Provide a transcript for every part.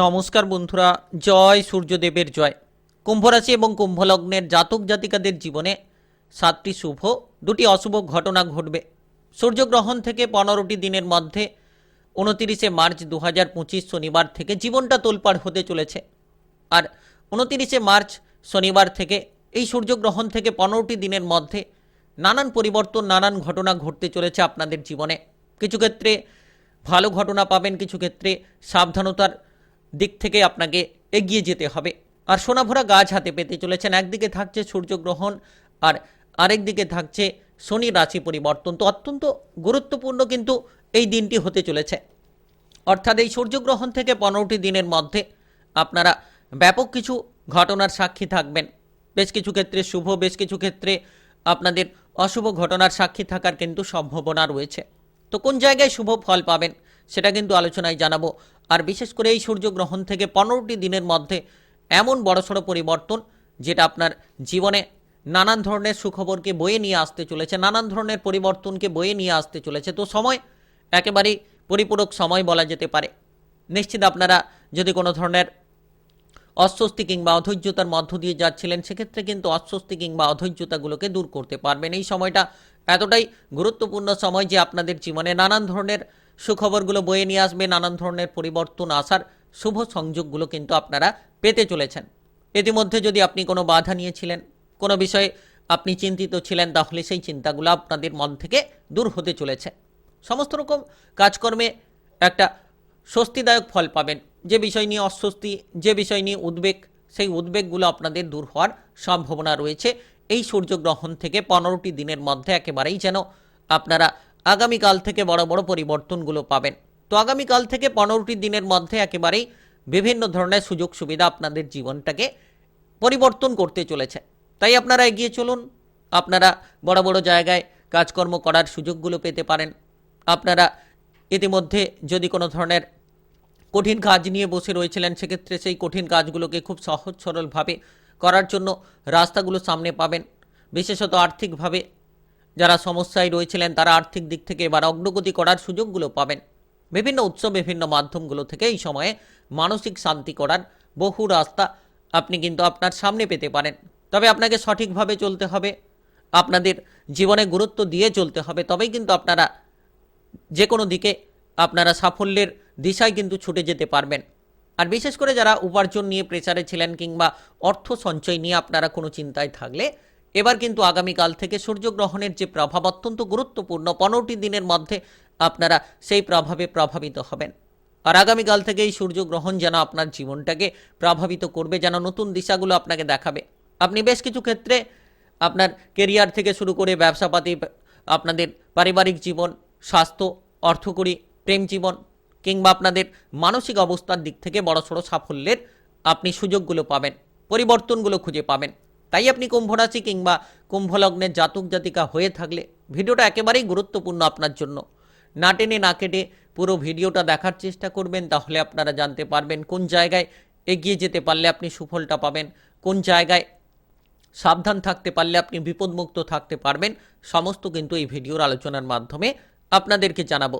নমস্কার বন্ধুরা, জয় সূর্যদেবের জয়। কুম্ভরাশি এবং কুম্ভলগ্নের জাতক জাতিকাদের জীবনে সাতটি শুভ, দুটি অশুভ ঘটনা ঘটবে। সূর্যগ্রহণ থেকে পনেরোটি দিনের মধ্যে উনতিরিশে মার্চ দু হাজার পঁচিশ শনিবার থেকে জীবনটা তোলপাড় হতে চলেছে। আর উনতিরিশে মার্চ শনিবার থেকে এই সূর্যগ্রহণ থেকে পনেরোটি দিনের মধ্যে নানান পরিবর্তন, নানান ঘটনা ঘটতে চলেছে আপনাদের জীবনে। কিছু ক্ষেত্রে ভালো ঘটনা পাবেন, কিছু ক্ষেত্রে সাবধানতার দিক থেকে আপনাকে এগিয়ে যেতে হবে। আর সোনাভরা গাছ হাতে পেতে চলেছেন। একদিকে থাকছে সূর্যগ্রহণ আর আরেক দিকে থাকছে শনি রাশি পরিবর্তন। তো অত্যন্ত গুরুত্বপূর্ণ কিন্তু এই দিনটি হতে চলেছে। অর্থাৎ এই সূর্যগ্রহণ থেকে পনেরোটি দিনের মধ্যে আপনারা ব্যাপক কিছু ঘটনার সাক্ষী থাকবেন। বেশ কিছু ক্ষেত্রে শুভ, বেশ কিছু ক্ষেত্রে আপনাদের অশুভ ঘটনার সাক্ষী থাকার কিন্তু সম্ভাবনা রয়েছে। তো কোন জায়গায় শুভ ফল পাবেন? সেটা কিন্তু আলোচনায় জানাব। আর বিশেষ করে এই সূর্যগ্রহণ থেকে পনেরোটি দিনের মধ্যে এমন বড়সড় পরিবর্তন যেটা আপনার জীবনে নানান ধরনের সুখবরকে বয়ে নিয়ে আসতে চলেছে, নানান ধরনের পরিবর্তনকে বয়ে নিয়ে আসতে চলেছে। তো সময় একেবারেই পরিপূরক সময় বলা যেতে পারে। নিশ্চিত আপনারা যদি কোনো ধরনের অস্বস্তি কিংবা অধৈর্যতার মধ্য দিয়ে যাচ্ছিলেন, সেক্ষেত্রে কিন্তু অস্বস্তি কিংবা অধৈর্যতাগুলোকে দূর করতে পারবেন। এই সময়টা এতটাই গুরুত্বপূর্ণ সময় যে আপনাদের জীবনে নানান ধরনের সুখবরগুলো বয়ে নিয়ে আসবে, নানান ধরনের পরিবর্তন আসার শুভ সংযোগগুলো কিন্তু আপনারা পেতে চলেছেন। ইতিমধ্যে যদি আপনি কোনো বাধা নিয়েছিলেন, কোনো বিষয়ে আপনি চিন্তিত ছিলেন, তাহলে সেই চিন্তাগুলো আপনাদের মন থেকে দূর হতে চলেছে। সমস্ত রকম কাজকর্মে একটা স্বস্তিদায়ক ফল পাবেন। যে বিষয় নিয়ে অস্বস্তি, যে বিষয় নিয়ে উদ্বেগ, সেই উদ্বেগগুলো আপনাদের দূর হওয়ার সম্ভাবনা রয়েছে। এই সূর্যগ্রহণ থেকে পনেরোটি দিনের মধ্যে একেবারেই যেন আপনারা আগামীকাল থেকে বড় বড় পরিবর্তনগুলো পাবেন। তো আগামীকাল থেকে পনেরোটি দিনের মধ্যে একেবারেই বিভিন্ন ধরনের সুযোগ সুবিধা আপনাদের জীবনটাকে পরিবর্তন করতে চলেছে। তাই আপনারা এগিয়ে চলুন। আপনারা বড় বড় জায়গায় কাজকর্ম করার সুযোগগুলো পেতে পারেন। আপনারা ইতিমধ্যে যদি কোনো ধরনের কঠিন কাজ নিয়ে বসে রয়েছিলেন, সেক্ষেত্রে সেই কঠিন কাজগুলোকে খুব সহজ সরলভাবে করার জন্য রাস্তাগুলো সামনে পাবেন। বিশেষত আর্থিকভাবে যারা সমস্যায় রয়েছিলেন, তারা আর্থিক দিক থেকে এবার অগ্রগতি করার সুযোগগুলো পাবেন। বিভিন্ন উৎস বিভিন্ন মাধ্যমগুলো থেকে এই সময়ে মানসিক শান্তি করার বহু রাস্তা আপনি কিন্তু আপনার সামনে পেতে পারেন। তবে আপনাকে সঠিকভাবে চলতে হবে, আপনাদের জীবনে গুরুত্ব দিয়ে চলতে হবে, তবেই কিন্তু আপনারা যে কোনো দিকে আপনারা সাফল্যের দিশায় কিন্তু ছুটে যেতে পারবেন। আর বিশেষ করে যারা উপার্জন নিয়ে প্রেসারে ছিলেন কিংবা অর্থ সঞ্চয় নিয়ে আপনারা কোনো চিন্তায় থাকলে এবার কিন্তু আগামীকাল থেকে সূর্যগ্রহণের যে প্রভাব অত্যন্ত গুরুত্বপূর্ণ, পনেরোটি দিনের মধ্যে আপনারা সেই প্রভাবে প্রভাবিত হবেন। আর আগামীকাল থেকে এই সূর্যগ্রহণ যেন আপনার জীবনটাকে প্রভাবিত করবে, যেন নতুন দিশাগুলো আপনাকে দেখাবে। আপনি বেশ কিছু ক্ষেত্রে আপনার কেরিয়ার থেকে শুরু করে ব্যবসাপাতি, আপনাদের পারিবারিক জীবন, স্বাস্থ্য, অর্থকরী, প্রেম জীবন, কিংবা আপনাদের মানসিক অবস্থার দিক থেকে বড়সড় সাফল্যের আপনি সুযোগগুলো পাবেন, পরিবর্তনগুলো খুঁজে পাবেন। তাই আপনি কুম্ভ রাশি কিংবা কুম্ভলগ্নের জাতক জাতিকা হয়ে থাকলে ভিডিওটা একেবারেই গুরুত্বপূর্ণ আপনার জন্য। না টেনে না কেটে পুরো ভিডিওটা দেখার চেষ্টা করবেন, তাহলে আপনারা জানতে পারবেন কোন জায়গায় এগিয়ে যেতে পারলে আপনি সুফলটা পাবেন, কোন জায়গায় সাবধান থাকতে পারলে আপনি বিপদমুক্ত থাকতে পারবেন, সমস্ত কিন্তু এই ভিডিওর আলোচনার মাধ্যমে আপনাদেরকে জানাব।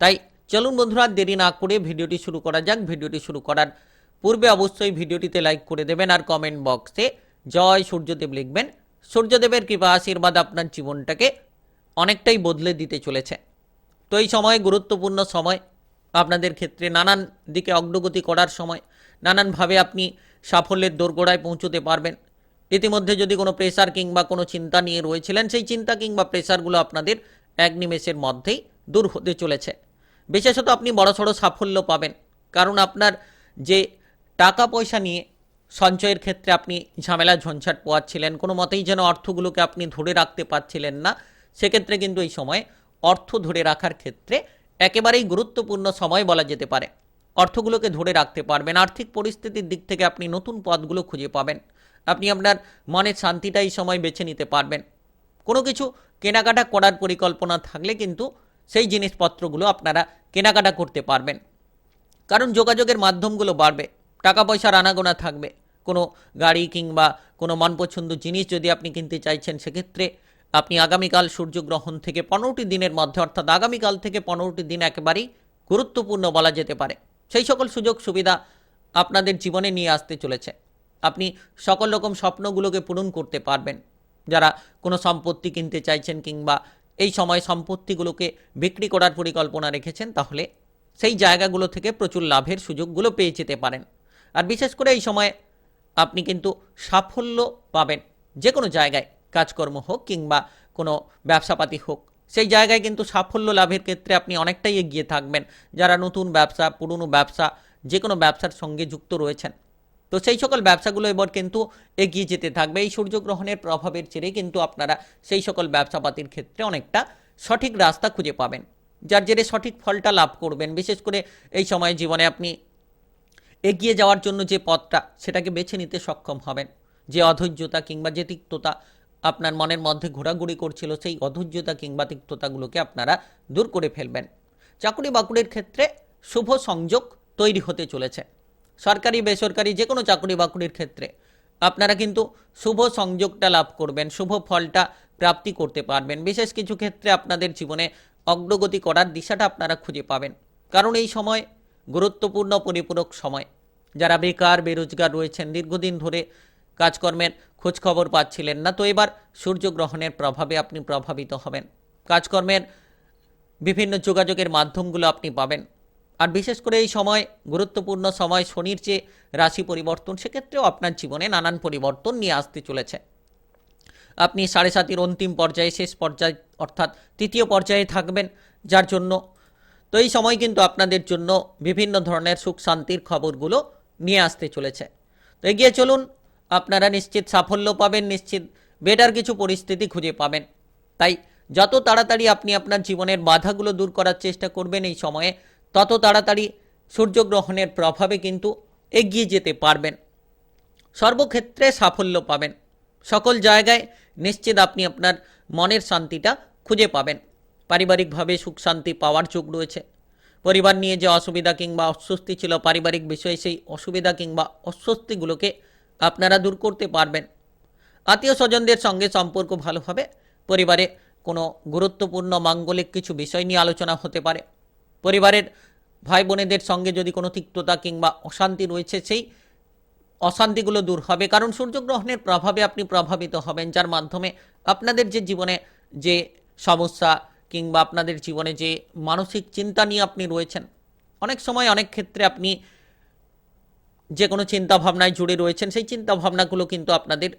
তাই চলুন বন্ধুরা, দেরি না করে ভিডিওটি শুরু করা যাক। ভিডিওটি শুরু করার পূর্বে অবশ্যই ভিডিওটিতে লাইক করে দেবেন আর কমেন্ট বক্সে জয় সূর্যদেব লিখবেন। সূর্যদেবের কৃপা আশীর্বাদ আপনার জীবনটাকে অনেকটাই বদলে দিতে চলেছে। তো এই সময় গুরুত্বপূর্ণ সময়। আপনাদের ক্ষেত্রে নানান দিকে অগ্রগতি করার সময়। নানানভাবে আপনি সাফল্যের দোরগোড়ায় পৌঁছতে পারবেন। ইতিমধ্যে যদি কোনো প্রেসার কিংবা কোনো চিন্তা নিয়ে রয়েছিলেন, সেই চিন্তা কিংবা প্রেসারগুলো আপনাদের এক নিমেষের মধ্যেই দূর হতে চলেছে। বিশেষত আপনি বড়সড় সাফল্য পাবেন। কারণ আপনার যে টাকা পয়সা নিয়ে সঞ্চয়ের ক্ষেত্রে আপনি ঝামেলা, ঝঞ্ঝাট পোয়াচ্ছিলেন। কোনো মতেই যেন অর্থগুলোকে আপনি ধরে রাখতে পারছিলেন না। সেক্ষেত্রে কিন্তু এই সময় অর্থ ধরে রাখার ক্ষেত্রে একেবারেই গুরুত্বপূর্ণ সময় বলা যেতে পারে। অর্থগুলোকে ধরে রাখতে পারবেন। আর্থিক পরিস্থিতির দিক থেকে আপনি নতুন পথগুলো খুঁজে পাবেন। আপনি আপনার মনের শান্তিটা এই সময় বেছে নিতে পারবেন। কোনো কিছু কেনাকাটা করার পরিকল্পনা থাকলে কিন্তু সেই জিনিসপত্রগুলো আপনারা কেনাকাটা করতে পারবেন। কারণ যোগাযোগের মাধ্যমগুলো বাড়বে। টাকা পয়সার আনাগোনা থাকবে। কোনো গাড়ি কিংবা কোনো মনপছন্দ জিনিস যদি আপনি কিনতে চাইছেন, সেক্ষেত্রে আপনি আগামীকাল সূর্যগ্রহণ থেকে পনেরোটি দিনের মধ্যে, অর্থাৎ আগামীকাল থেকে পনেরোটি দিন একেবারেই গুরুত্বপূর্ণ বলা যেতে পারে। সেই সকল সুযোগ সুবিধা আপনাদের জীবনে নিয়ে আসতে চলেছে। আপনি সকল রকম স্বপ্নগুলোকে পূরণ করতে পারবেন। যারা কোনো সম্পত্তি কিনতে চাইছেন কিংবা এই সময় সম্পত্তিগুলোকে বিক্রি করার পরিকল্পনা রেখেছেন, তাহলে সেই জায়গাগুলো থেকে প্রচুর লাভের সুযোগগুলো পেয়ে যেতে পারেন। আর বিশেষ করে এই সময় আপনি কিন্তু সাফল্য পাবেন। যে কোনো জায়গায় কাজকর্ম হোক কিংবা কোনো ব্যবসাপাতি হোক, সেই জায়গায় কিন্তু সাফল্য লাভের ক্ষেত্রে আপনি অনেকটাই এগিয়ে থাকবেন। যারা নতুন ব্যবসা, পুরনো ব্যবসা যে কোনো ব্যবসার সঙ্গে যুক্ত রয়েছেন, তো সেই সকল ব্যবসাগুলো এবার কিন্তু এগিয়ে যেতে থাকবে। এই সূর্যগ্রহণের প্রভাবের জেরে কিন্তু আপনারা সেই সকল ব্যবসাপাতির ক্ষেত্রে অনেকটা সঠিক রাস্তা খুঁজে পাবেন। যার জেরে সঠিক ফলটা লাভ করবেন। বিশেষ করে এই সময় জীবনে আপনি এগিয়ে যাওয়ার জন্য যে পথটা, সেটাকে বেছে নিতে সক্ষম হবেন। যে অধৈর্যতা কিংবা যে তিক্ততা আপনার মনের মধ্যে ঘোরাঘুরি করছিল, সেই অধৈর্যতা কিংবা তিক্ততাগুলোকে আপনারা দূর করে ফেলবেন। চাকুরি বাকুরির ক্ষেত্রে শুভ সংযোগ তৈরি হতে চলেছে। সরকারি, বেসরকারি, যে কোনো চাকুরি বাকুরির ক্ষেত্রে আপনারা কিন্তু শুভ সংযোগটা লাভ করবেন, শুভ ফলটা প্রাপ্তি করতে পারবেন। বিশেষ কিছু ক্ষেত্রে আপনাদের জীবনে অগ্রগতি করার দিশাটা আপনারা খুঁজে পাবেন। কারণ এই সময় গুরুত্বপূর্ণ পরিপূরক সময়। যারা বেকার, বেরোজগার রয়েছেন, দীর্ঘদিন ধরে কাজকর্মের খোঁজখবর পাচ্ছিলেন না, তো এবার সূর্যগ্রহণের প্রভাবে আপনি প্রভাবিত হবেন। কাজকর্মের বিভিন্ন যোগাযোগের মাধ্যমগুলো আপনি পাবেন। আর বিশেষ করে এই সময়, গুরুত্বপূর্ণ সময় শনির যে রাশি পরিবর্তন, সেক্ষেত্রেও আপনার জীবনে নানান পরিবর্তন নিয়ে আসতে চলেছে। আপনি সাড়ে সাতির অন্তিম পর্যায়ে, শেষ পর্যায়ে, অর্থাৎ তৃতীয় পর্যায়ে থাকবেন, যার জন্য তো এই সময় কিন্তু আপনাদের জন্য বিভিন্ন ধরনের সুখ শান্তির খবরগুলো নিয়ে আসতে চলেছে। তো এগিয়ে চলুন, আপনারা নিশ্চিত সাফল্য পাবেন, নিশ্চিত বেটার কিছু পরিস্থিতি খুঁজে পাবেন। তাই যত তাড়াতাড়ি আপনি আপনার জীবনের বাধাগুলো দূর করার চেষ্টা করবেন এই সময়ে, তত তাড়াতাড়ি সূর্যগ্রহণের প্রভাবে কিন্তু এগিয়ে যেতে পারবেন। সর্বক্ষেত্রে সাফল্য পাবেন। সকল জায়গায় নিশ্চিত আপনি আপনার মনের শান্তিটা খুঁজে পাবেন। পারিবারিকভাবে সুখ শান্তি পাওয়ার যোগ রয়েছে। পরিবার নিয়ে যে অসুবিধা কিংবা অস্বস্তি ছিল, পারিবারিক বিষয়ে সেই অসুবিধা কিংবা অস্বস্তিগুলোকে আপনারা দূর করতে পারবেন। আত্মীয় স্বজনদের সঙ্গে সম্পর্ক ভালো হবে। পরিবারে কোনো গুরুত্বপূর্ণ মাঙ্গলিক কিছু বিষয় নিয়ে আলোচনা হতে পারে। পরিবারের ভাই বোনেদের সঙ্গে যদি কোনো তিক্ততা কিংবা অশান্তি রয়েছে, সেই অশান্তিগুলো দূর হবে। কারণ সূর্যগ্রহণের প্রভাবে আপনি প্রভাবিত হবেন, যার মাধ্যমে আপনাদের যে জীবনে যে সমস্যা কিংবা আপনাদের জীবনে যে মানসিক চিন্তা নিয়ে আপনি রয়েছেন, অনেক সময় অনেক ক্ষেত্রে আপনি যে কোনো চিন্তা ভাবনায় জুড়ে রয়েছেন, সেই চিন্তা ভাবনাগুলো কিন্তু আপনাদের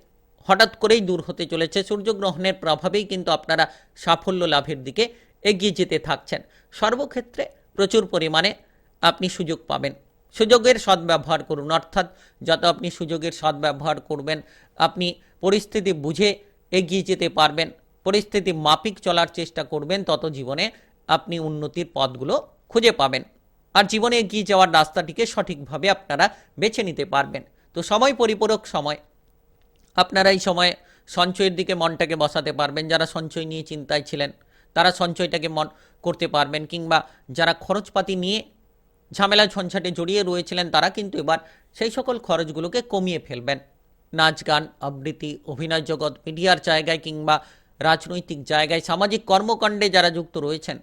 হঠাৎ করেই দূর হতে চলেছে। সূর্যগ্রহণের প্রভাবেই কিন্তু আপনারা সাফল্য লাভের দিকে এগিয়ে যেতে থাকছেন। সর্বক্ষেত্রে প্রচুর পরিমাণে আপনি সুযোগ পাবেন। সুযোগের সদ্ব্যবহার করুন, অর্থাৎ যত আপনি সুযোগের সদ্ব্যবহার করবেন, আপনি পরিস্থিতি বুঝে এগিয়ে যেতে পারবেন। পরিস্থিতি মাপিক চলার চেষ্টা করবেন, তত জীবনে আপনি উন্নতির পথগুলো খুঁজে পাবেন। আর জীবনে এগিয়ে যাওয়ার রাস্তাটিকে সঠিকভাবে আপনারা বেছে নিতে পারবেন। তো সময় পরিপূরক সময়। আপনারা এই সময়ে সঞ্চয়ের দিকে মনটাকে বসাতে পারবেন। যারা সঞ্চয় নিয়ে চিন্তায় ছিলেন, তারা সঞ্চয়টাকে মন করতে পারবেন। কিংবা যারা খরচপাতি নিয়ে ঝামেলা ঝঞ্ঝাটে জড়িয়ে রয়েছিলেন, তারা কিন্তু এবার সেই সকল খরচগুলোকে কমিয়ে ফেলবেন। নাচ, গান, আবৃত্তি, অভিনয় জগৎ, মিডিয়ার জায়গায় কিংবা রাজনৈতিক জায়গায় সামাজিক কর্মকাণ্ডে যারা যুক্ত রয়েছেন,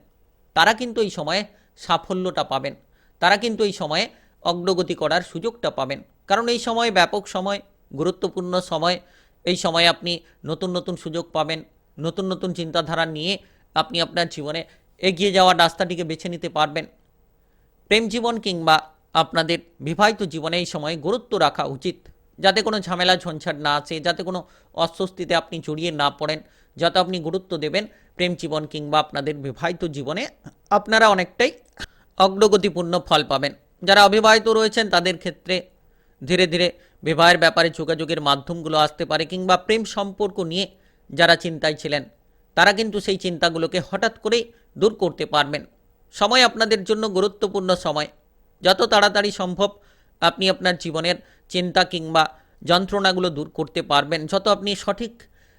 তারা কিন্তু এই সময়ে সাফল্যটা পাবেন। তারা কিন্তু এই সময়ে অগ্রগতি করার সুযোগটা পাবেন। কারণ এই সময় ব্যাপক সময়, গুরুত্বপূর্ণ সময়, এই সময়ে আপনি নতুন নতুন সুযোগ পাবেন, নতুন নতুন চিন্তাধারা নিয়ে আপনি আপনার জীবনে এগিয়ে যাওয়ার রাস্তাটিকে বেছে নিতে পারবেন। প্রেম জীবন কিংবা আপনাদের বিবাহিত জীবনে এই সময় গুরুত্ব রাখা উচিত। যাতে কোনো ঝামেলা, ঝঞ্ঝাট না আসে, যাতে কোনো অস্বস্তিতে আপনি জড়িয়ে না পড়েন যত আপনি গুরুত্ব দেবেন প্রেম জীবন কিংবা আপনাদের বিবাহিত জীবনে আপনারা অনেকটাই অগ্রগতিপূর্ণ ফল পাবেন। যারা অবিবাহিত রয়েছেন, তাদের ক্ষেত্রে ধীরে ধীরে বিবাহের ব্যাপারে যোগাযোগের মাধ্যমগুলো আসতে পারে কিংবা প্রেম সম্পর্ক নিয়ে যারা চিন্তায় ছিলেন, তারা কিন্তু সেই চিন্তাগুলোকে হঠাৎ করেই দূর করতে পারবেন। সময় আপনাদের জন্য গুরুত্বপূর্ণ সময়। যত তাড়াতাড়ি সম্ভব আপনি আপনার জীবনের চিন্তা কিংবা যন্ত্রণাগুলো দূর করতে পারবেন। যত আপনি সঠিক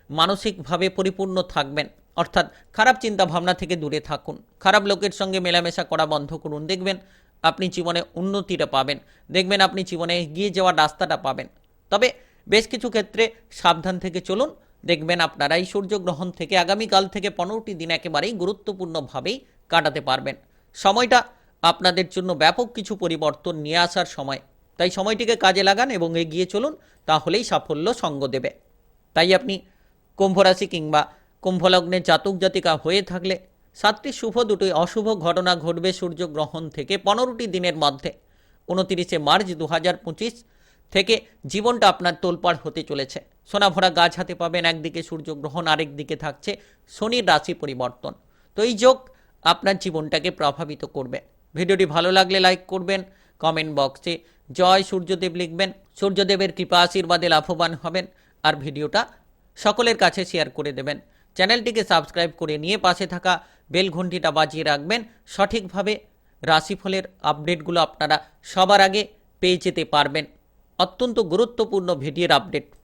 মানসিকভাবে পরিপূর্ণ থাকবেন। অর্থাৎ খারাপ চিন্তা ভাবনা থেকে দূরে থাকুন। খারাপ লোকের সঙ্গে মেলামেশা করা বন্ধ করুন। দেখবেন আপনি জীবনে উন্নতিটা পাবেন। দেখবেন আপনি জীবনে এগিয়ে যাওয়ার রাস্তাটা পাবেন। তবে বেশ কিছু ক্ষেত্রে সাবধান থেকে চলুন। দেখবেন আপনারা এই সূর্যগ্রহণ থেকে আগামীকাল থেকে পনেরোটি দিন একেবারেই গুরুত্বপূর্ণভাবেই কাটাতে পারবেন। সময়টা আপনাদের জন্য ব্যাপক কিছু পরিবর্তন নিয়ে আসার সময়। তাই সময়টিকে কাজে লাগান এবং এগিয়ে চলুন। তাহলেই সাফল্য সঙ্গ দেবে। তাই আপনি কুম্ভ রাশি কিংবা কুম্ভলগ্নের জাতক জাতিকা হয়ে থাকলে সাতটি শুভ দুটোই অশুভ ঘটনা ঘটবে সূর্যগ্রহণ থেকে পনেরোটি দিনের মধ্যে। উনতিরিশে মার্চ দু হাজার পঁচিশ থেকে জীবনটা আপনার তোলপাড় হতে চলেছে। সোনাভরা গাছ হাতে পাবেন, একদিকে সূর্যগ্রহণ আরেক দিকে থাকছে শনির রাশি পরিবর্তন। তো এই যোগ আপনার জীবনটাকে প্রভাবিত করবে। ভিডিওটি ভালো লাগলে লাইক করবেন, কমেন্ট বক্সে জয় সূর্যদেব লিখবেন। সূর্যদেবের কৃপা আশীর্বাদে লাভবান হবেন। আর ভিডিওটা সকলের কাছে শেয়ার করে দেবেন। চ্যানেলটিকে সাবস্ক্রাইব করে নিয়ে পাশে থাকা বেল ঘন্টিটা বাজিয়ে রাখবেন। সঠিকভাবে রাশিফলের আপডেটগুলো আপনারা সবার আগে পেয়ে যেতে পারবেন। অত্যন্ত গুরুত্বপূর্ণ ভিডিওর আপডেট